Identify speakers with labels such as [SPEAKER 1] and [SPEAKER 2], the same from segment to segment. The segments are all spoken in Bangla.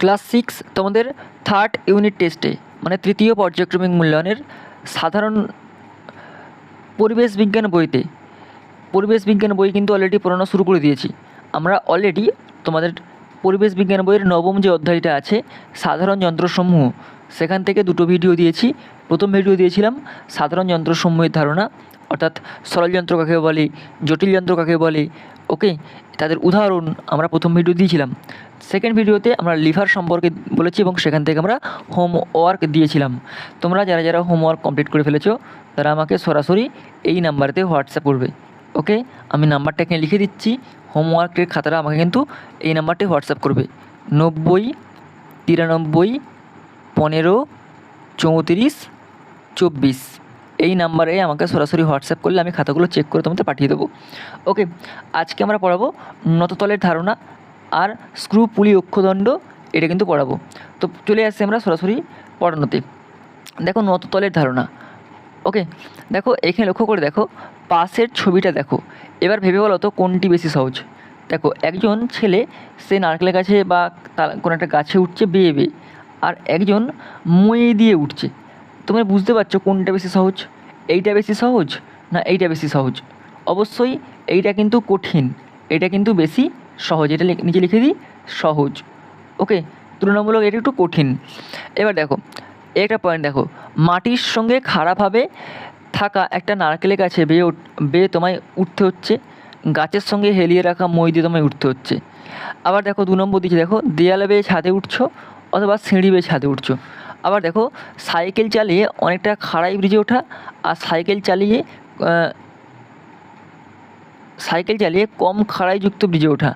[SPEAKER 1] ক্লাস সিক্স তোমাদের থার্ড ইউনিট টেস্টে মানে তৃতীয় পর্যায়ক্রমিক মূল্যায়নের সাধারণ পরিবেশ বিজ্ঞান বইতে। পরিবেশ বিজ্ঞান বই কিন্তু অলরেডি পড়ানো শুরু করে দিয়েছি। আমরা অলরেডি তোমাদের পরিবেশ বিজ্ঞান বইয়ের নবম যে অধ্যায়টা আছে, সাধারণ যন্ত্রসমূহ, সেখান থেকে দুটো ভিডিও দিয়েছি। প্রথম ভিডিও দিয়েছিলাম সাধারণ যন্ত্রসমূহের ধারণা, অর্থাৎ সরল যন্ত্র কাকে বলে, জটিল যন্ত্র কাকে বলে ওকে তাদের উদাহরণ আমরা প্রথম ভিডিও দিয়েছিলাম। সেকেন্ড ভিডিওতে আমরা লিভার সম্পর্কে বলেছি এবং সেখান থেকে আমরা হোমওয়ার্ক দিয়েছিলাম। তোমরা যারা যারা হোমওয়ার্ক কমপ্লিট করে ফেলেছো, তারা আমাকে সরাসরি এই নাম্বারেতে হোয়াটসঅ্যাপ করবে। ওকে আমি নাম্বারটা এখানে লিখে দিচ্ছি। হোমওয়ার্কের খাতাটা আমাকে কিন্তু এই নাম্বারটি হোয়াটসঅ্যাপ করবে। নব্বই, তিরানব্বই, পনেরো, চৌত্রিশ, চব্বিশ। এই নাম্বারে আমাকে সরাসরি হোয়াটসঅ্যাপ করলে আমি খাতাগুলো চেক করে তোমাদের পাঠিয়ে দেবো। ওকে আজকে আমরা পড়াবো নততলের ধারণা আর স্ক্রু পুলি অক্ষদণ্ড, এটা কিন্তু পড়াবো। তো চলে আসছি আমরা সরাসরি পড়ানোতে। দেখো নততলের ধারণা। ওকে দেখো এখানে লক্ষ্য করে দেখো, পাশের ছবিটা দেখো। এবার ভেবে বলো তো কোনটি বেশি সহজ? দেখো একজন ছেলে, সে নারকেল গাছে বা কোনো একটা গাছে উঠছে, বেয়ে বেয়ে। আর একজন মই দিয়ে উঠছে। তোমরা বুঝতে পারছ কোনটা বেশি সহজ? এইটা বেশি সহজ না এইটা বেশি সহজ? অবশ্যই এইটা কিন্তু কঠিন। এটা কিন্তু বেশি সহজ। এটা নিচে লিখে দিই, সহজ। ওকে, তুলনামূলক এটা একটু কঠিন। এবার দেখো একটা পয়েন্ট দেখো। মাটির সঙ্গে খারাপভাবে থাকা একটা নারকেলের গাছে বেয়ে বেয়ে তোমায় উঠতে হচ্ছে। গাছের সঙ্গে হেলিয়ে রাখা মই দিয়ে তোমায় উঠতে হচ্ছে। আবার দেখো দু নম্বর দিচ্ছে দেখো, দেয়ালে বেয়ে ছাদে উঠছো অথবা সিঁড়ি বেয়ে ছাদে উঠছো। আবার দেখো, সাইকেল চালিয়ে অনেকটা খাড়াই ব্রিজে ওঠা আর সাইকেল চালিয়ে সাইকেল চালিয়ে কম খাড়াইযুক্ত ব্রিজে ওঠা।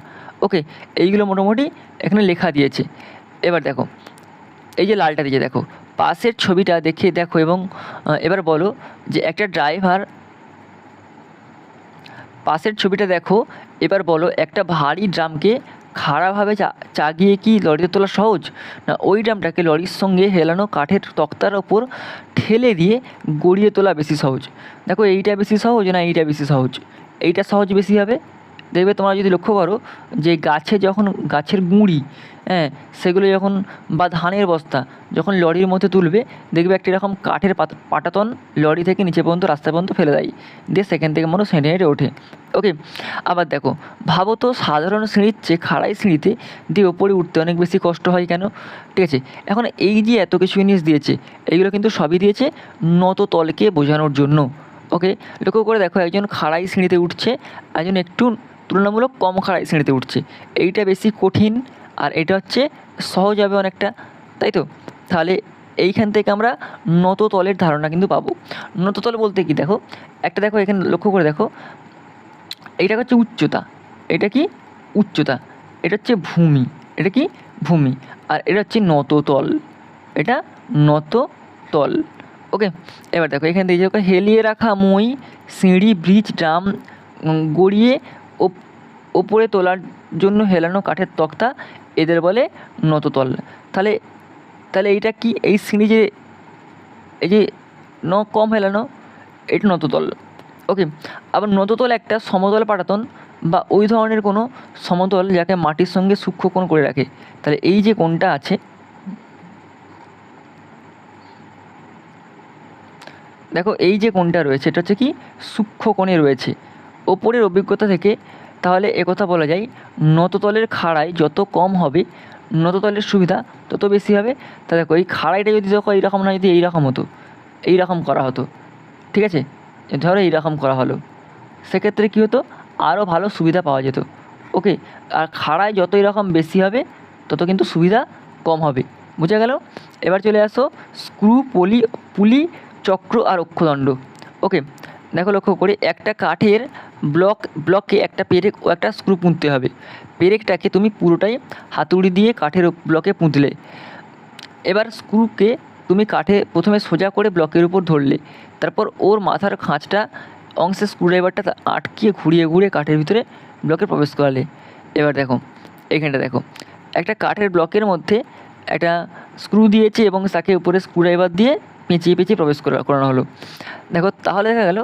[SPEAKER 1] ওকে, এইগুলো মোটামুটি এখানে লেখা দিয়েছে। এবার দেখো, এই যে লালটা দিয়ে দেখো, পাশের ছবিটা দেখে দেখো এবং এবার বলো যে একটা ড্রাইভার, পাশের ছবিটা দেখো, এবার বলো একটা ভারী ড্রামকে খাড়াভাবে চাগিয়ে কি লরিতে তোলা সহজ? না, ওই ড্রামটাকে লরির সঙ্গে হেলানো কাঠের তক্তার ওপর ঠেলে দিয়ে গড়িয়ে তোলা বেশি সহজ? দেখো, এইটা বেশি সহজ না এইটা বেশি সহজ? এইটা সহজ বেশি হবে? দেখবে তোমরা যদি লক্ষ্য করো যে গাছে যখন গাছের গুঁড়ি হ্যাঁ সেগুলো যখন বা ধানের বস্তা যখন লরির মধ্যে তুলবে, দেখবে একটা এরকম কাঠের পাটাতন লরি থেকে নিচে পর্যন্ত রাস্তা পর্যন্ত ফেলে দেয়। দিয়ে সেখান থেকে মানুষ হেঁটে হেঁটে ওঠে। ওকে, আবার দেখো ভাবো তো সাধারণ সিঁড়ির চেয়ে খাড়াই সিঁড়িতে দিয়ে ওপরে উঠতে অনেক বেশি কষ্ট হয় কেন? ঠিক আছে, এখন এই যে এত কিছু জিনিস দিয়েছে এইগুলো কিন্তু সবই দিয়েছে নত তলকে বোঝানোর জন্য। ওকে, লক্ষ্য করে দেখো একজন খাড়াই সিঁড়িতে উঠছে, একজন একটু তুলনামূলক কম খাড়াই সিঁড়িতে উঠছে। এইটা বেশি কঠিন আর এটা হচ্ছে সহজ হবে অনেকটা, তাই তো? তাহলে এইখান থেকে আমরা নত তলের ধারণা কিন্তু পাবো। নত তল বলতে কি? দেখো, একটা দেখো, এখানে লক্ষ্য করে দেখো। এটা হচ্ছে উচ্চতা। এটা কি? উচ্চতা। এটা হচ্ছে ভূমি। এটা কি? ভূমি। আর এটা হচ্ছে নততল। এটা নততল। ওকে, এবার দেখো, এখানে দেখো হেলিয়ে রাখা মই, সিঁড়ি, ব্রিজ, ড্রাম গড়িয়ে ওপরে তোলার জন্য হেলানো কাঠের তক্তা, এদের বলে নততল। তাহলে তাহলে এইটা কি এই সিঁড়ি যে, এই যে ন কম হেলানো, এটা নততল। ওকে, আবার নততল একটা সমতল পাটাতন বা ওই ধরনের কোনো সমতল যাকে মাটির সঙ্গে সূক্ষ্ম কোণ করে রাখে। তাহলে এই যে কোণটা আছে, দেখো এই যে কোণটা রয়েছে, এটা হচ্ছে কি? সূক্ষ্ম কোণে রয়েছে। ওপরের অভিজ্ঞতা থেকে তাহলে একথা বলা যায়, নততলের খাড়াই যত কম হবে, নততলের সুবিধা তত বেশি হবে। তা দেখো, এই খাড়াইটা যদি দেখো, এইরকম না যদি এইরকম হতো, এইরকম করা হতো। ঠিক আছে? ধরো এইরকম করা হলো। সেক্ষেত্রে কী হতো? আরও ভালো সুবিধা পাওয়া যেত। ওকে আর খাড়ায় যত এরকম বেশি হবে, তত কিন্তু সুবিধা কম হবে। বুঝে গেল? এবার চলে আসো, স্ক্রু পলি, পুলি চক্র আর অক্ষদণ্ড। ওকে দেখো লক্ষ্য করে, একটা কাঠের ব্লক ব্লকে একটা পেরেক ও একটা স্ক্রু পুঁততে হবে। পেরেকটাকে তুমি পুরোটাই হাতুড়ি দিয়ে কাঠের ব্লকে পুঁতলে। এবার স্ক্রুকে তুমি কাঠে প্রথমে সোজা করে ব্লকের উপর ধরলে। তারপর ওর মাথার খাঁচটা অংশে স্ক্রুড্রাইভারটা আটকিয়ে ঘুরিয়ে ঘুরিয়ে কাঠের ভিতরে ব্লকে প্রবেশ করালে। এবার দেখো, এখানটা দেখো, একটা কাঠের ব্লকের মধ্যে একটা স্ক্রু দিয়েছে এবং তাকে উপরে স্ক্রুড্রাইভার দিয়ে পেঁচিয়ে পেঁচিয়ে প্রবেশ করা, করানো হলো। দেখো, তাহলে দেখা গেল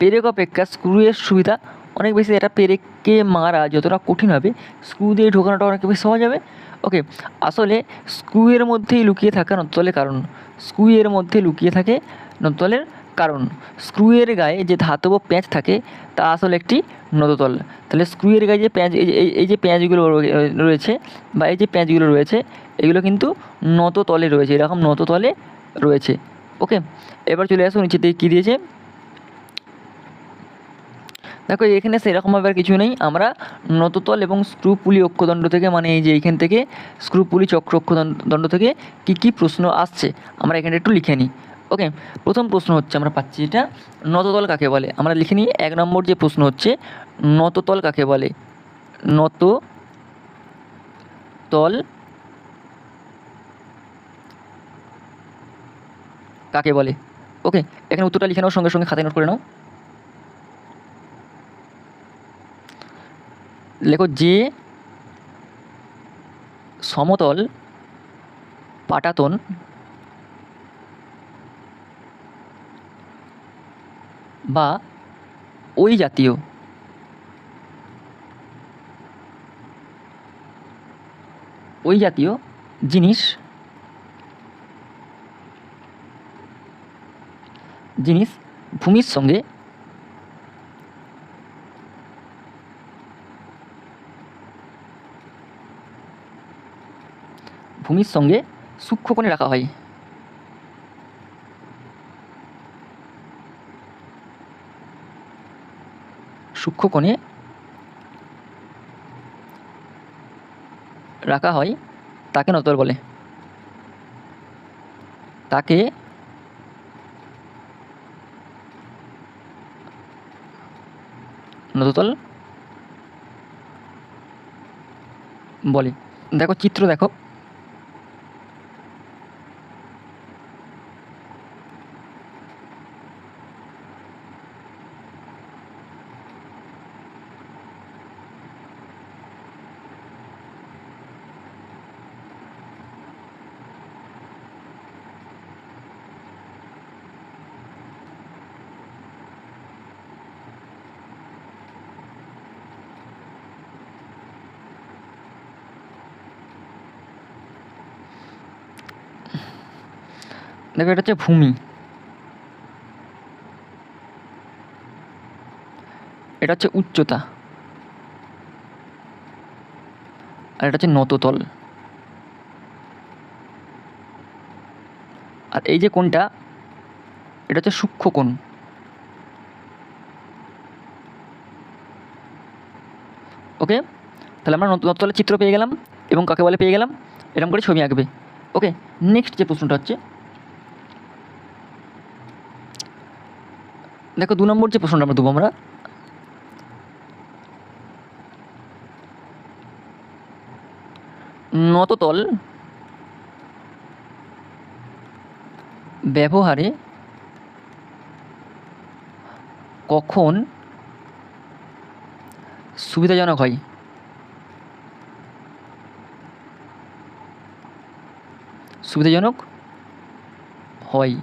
[SPEAKER 1] পেরেক অপেক্ষা স্ক্রুয়ের সুবিধা, অনেক বেশি এটা পেরেককে মারা যতটা কঠিন হবে স্ক্রু দিয়ে ঢোকানোটা অনেক বেশি সহজ হবে। ওকে আসলে স্ক্রুয়ের মধ্যেই লুকিয়ে থাকা নতলের কারণ। স্ক্রুয়ের মধ্যে লুকিয়ে থাকে নতলের কারণ। স্ক্রুয়ের গায়ে যে ধাতব প্যাঁচ থাকে, তা আসলে একটি নততল তাহলে স্ক্রুয়ের গায়ে যে প্যাঁচ, এই যে প্যাঁচগুলো রয়েছে বা এই যে প্যাঁচগুলো রয়েছে এগুলো কিন্তু নত তলে রয়েছে, এরকম নত তলে রয়েছে। ওকে এবার চলে আসো নিচে দিয়ে কী দিয়েছে? দেখো, এখানে সেরকমভাবে আর কিছু নেই। আমরা নততল এবং স্ক্রু পুলি অক্ষদণ্ড থেকে মানে এই যে এইখান থেকে স্ক্রু পুলি চক্র অক্ষদণ্ড দণ্ড থেকে কী কী প্রশ্ন আসছে, আমরা এখানে একটু লিখে নিই। ওকে প্রথম প্রশ্ন হচ্ছে, আমরা পাচ্ছি এটা, নততল কাকে বলে? আমরা লিখে নিই, এক নম্বর যে প্রশ্ন হচ্ছে, নততল কাকে বলে? নত তল কাকে বলে? ওকে, এখানে উত্তরটা লিখে নাও, সঙ্গে সঙ্গে খাতায় নোট করে নাও। লেখো, যে সমতল পাটাতন বা ওই জাতীয় ওই জাতীয় জিনিস জিনিস ভূমির সঙ্গে ভূমির সঙ্গে সূক্ষ্মকোণে রাখা হয়। সূক্ষ্মকোণে রাখা হয়, তাকে নতল বলে। তাকে নততল বলে দেখো চিত্র দেখো। দেখো, এটা হচ্ছে ভূমি। এটা হচ্ছে উচ্চতা। আর এটা হচ্ছে নততল। আর এই যে কোণটা, এটা হচ্ছে সূক্ষ্ম কোণ। ওকে? তাহলে আমরা নত- নততলের চিত্র পেয়ে গেলাম এবং কাকে বলে পেয়ে গেলাম? এরকম করে ছবি আঁকবে। ওকে নেক্সট যে প্রশ্নটা হচ্ছে দেখো দু নম্বর যে প্রশ্নটা আমরা দেবো আমরা। নততল ব্যবহারে কখন সুবিধাজনক হয়? সুবিধাজনক হয়।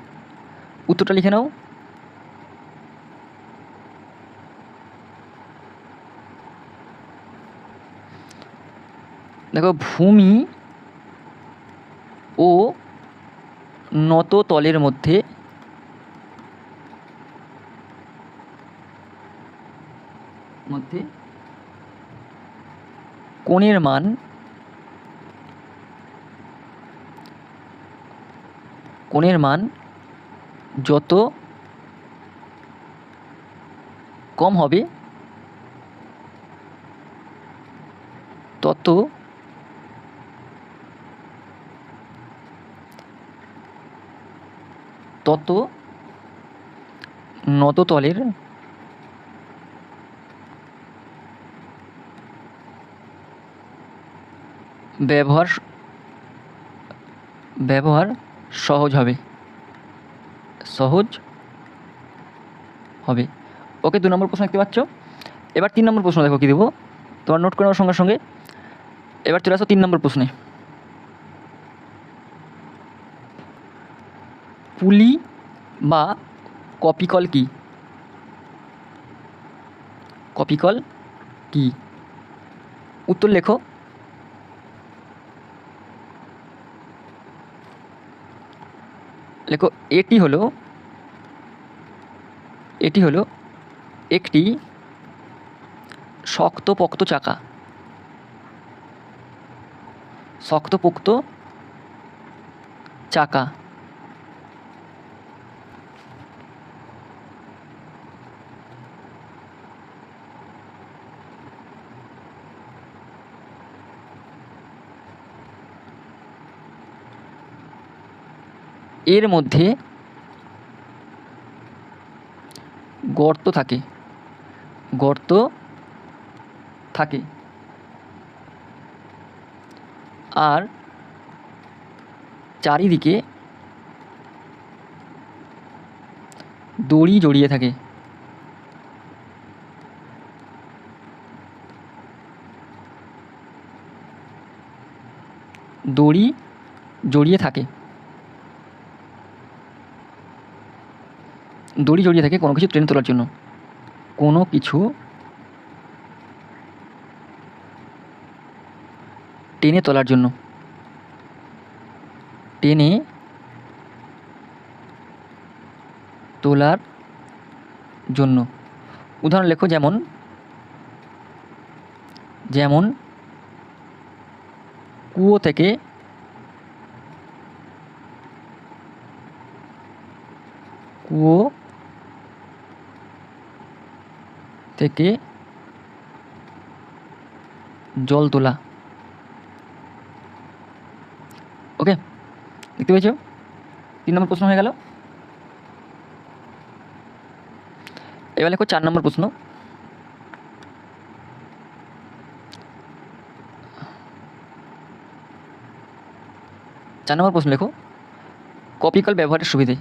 [SPEAKER 1] উত্তরটা লিখে নাও। দেখো ভূমি ও নত তলের মধ্যে মধ্যে কোণের মান কোণের মান যত কম হবে, তত তত নততলের ব্যবহার ব্যবহার সহজ হবে। সহজ হবে। ওকে, দু নম্বর প্রশ্ন দেখতে পাচ্ছ? এবার তিন নম্বর প্রশ্ন দেখো কী দেবো? তোমার নোট করে নেওয়ার সঙ্গে সঙ্গে। এবার চলে আসো তিন নম্বর প্রশ্নে। পুলি বা কপিকল কি? কপিকল কি? উত্তর লেখো। লেখো, এটি হলো এটি হলো একটি শক্তপোক্ত চাকা। শক্তপোক্ত চাকা। এর মধ্যে গর্ত থাকে। গর্ত থাকে। আর চারিদিকে দড়ি জড়িয়ে থাকে। দড়ি জড়িয়ে থাকে। দড়ি জড়িয়ে থাকে কোনো কিছু ট্রেনে তোলার জন্য। কোনো কিছু টেনে তোলার জন্য। টেনে তোলার জন্য। উদাহরণ লেখো যেমন যেমন কুয়ো থেকে কুয়ো থেকে জল তোলা। ওকে দেখতে পেয়েছ? তিন নম্বর প্রশ্ন হয়ে গেল। এবার লেখো চার নম্বর প্রশ্ন। চার নম্বর প্রশ্ন লেখো কপিকল ব্যবহারের সুবিধে।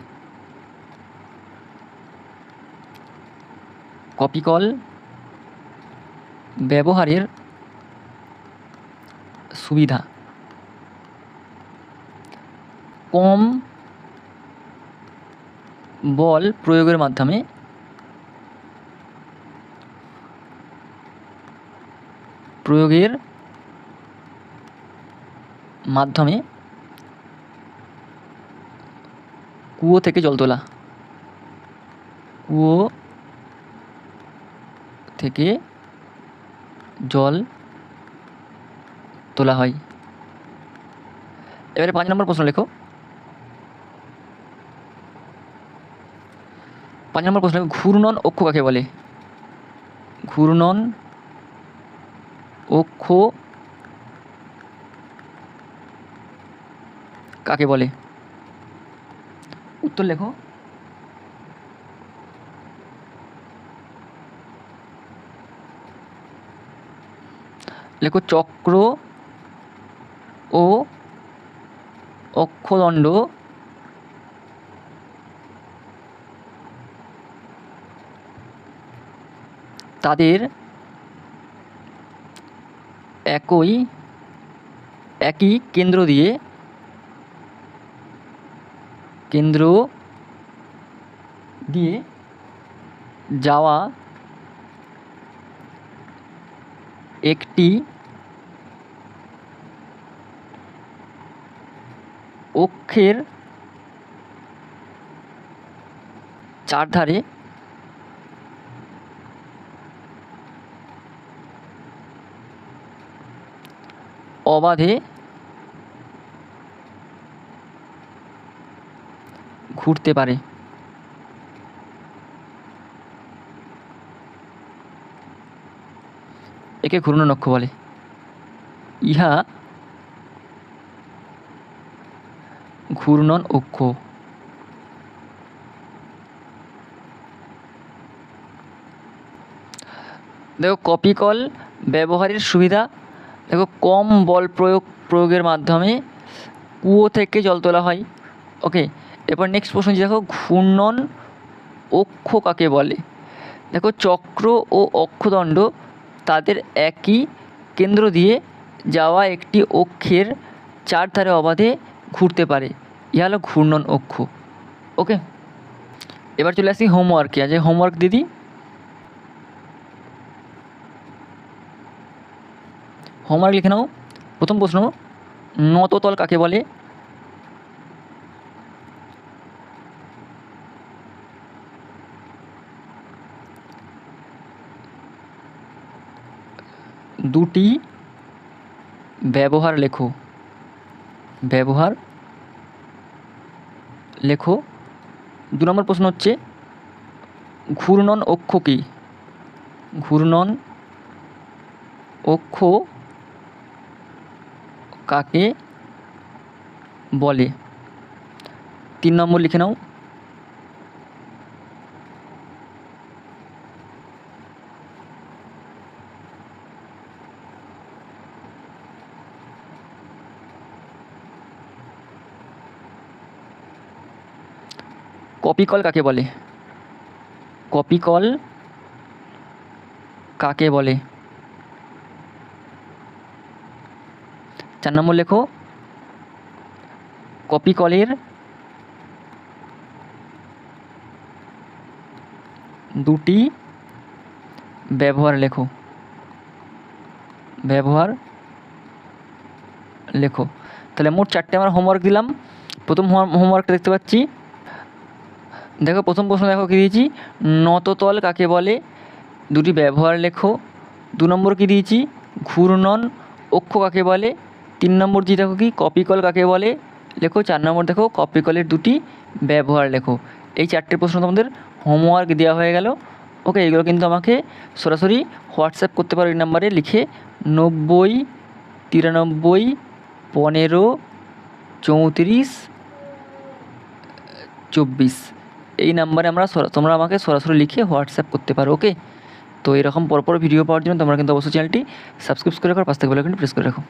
[SPEAKER 1] কপিকল ব্যবহারের সুবিধা। কম বল প্রয়োগের মাধ্যমে প্রয়োগের মাধ্যমে কুয়ো থেকে জল তোলা। কুয়ো থেকে জল তোলা হয়। এবারে পাঁচ নম্বর প্রশ্ন লেখো। পাঁচ নম্বর প্রশ্ন, ঘূর্ণন অক্ষ কাকে বলে? ঘূর্ণন অক্ষ কাকে বলে? উত্তর লেখো। লেখো চক্র ও অক্ষদণ্ড। তাদের একই একই কেন্দ্র দিয়ে কেন্দ্র দিয়ে যাওয়া একটি অক্ষের চারধারে অবাধে ঘুরতে পারে। একে ঘূর্ণন অক্ষ বলে। ইহা ঘূর্ণন অক্ষ। দেখো, কপিকল ব্যবহারের সুবিধা, দেখো, কম বল প্রয়োগ, প্রয়োগের মাধ্যমে কুয়ো থেকে জল তোলা হয়। ওকে এরপর নেক্সট প্রশ্ন দেখো, ঘূর্ণন অক্ষ কাকে বলে? দেখো, চক্র ও অক্ষদণ্ড তাদের একই কেন্দ্র দিয়ে যাওয়া একটি অক্ষের চারধারে অবাধে ঘুরতে পারে। ইহা হলো ঘূর্ণন অক্ষ। ওকে, এবার চলে আসি হোমওয়ার্কে আছে হোমওয়ার্ক দিদি? হোমওয়ার্ক লিখে নাও। প্রথম প্রশ্ন, নততল কাকে বলে? দুটি ব্যবহার লেখো। ব্যবহার লেখো। দু নম্বর প্রশ্ন হচ্ছে, ঘূর্ণন অক্ষ কী? ঘূর্ণন অক্ষ কাকে বলে? তিন নম্বর লিখে নাও। কপিকল কাকে বলে? কপিকল কাকে বলে? চার নম্বর লেখো। কপিকলের দুটি ব্যবহার লেখো। ব্যবহার লেখো। তাহলে মোট চারটে আমরা হোমওয়ার্ক দিলাম। প্রথম হোমওয়ার্কটা দেখতে পাচ্ছি। দেখো, প্রথম প্রশ্ন দেখো কী দিয়েছি? নততল কাকে বলে? দুটি ব্যবহার লেখো। দু নম্বর কী দিয়েছি? ঘূর্ণন অক্ষ কাকে বলে? তিন নম্বর দিয়ে দেখো কি? কপিকল কাকে বলে? লেখো, চার নম্বর দেখো, কপিকলের দুটি ব্যবহার লেখো। এই চারটে প্রশ্ন তোমাদের হোমওয়ার্ক দেওয়া হয়ে গেল। ওকে এগুলো কিন্তু আমাকে সরাসরি হোয়াটসঅ্যাপ করতে পারো এই নাম্বারে লিখে নব্বই, তিরানব্বই, পনেরো, চৌত্রিশ, চব্বিশ। এই নাম্বারে আমরা তোমরা আমাকে সরাসরি লিখে হোয়াটসঅ্যাপ করতে পারো, ওকে? তো এরকম পরপর ভিডিও পাওয়ার জন্য তোমরা কিন্তু অবশ্যই চ্যানেলটি সাবস্ক্রাইব করে রাখো পাশ থেকে বেলাইকনটি প্রেস করে রাখো।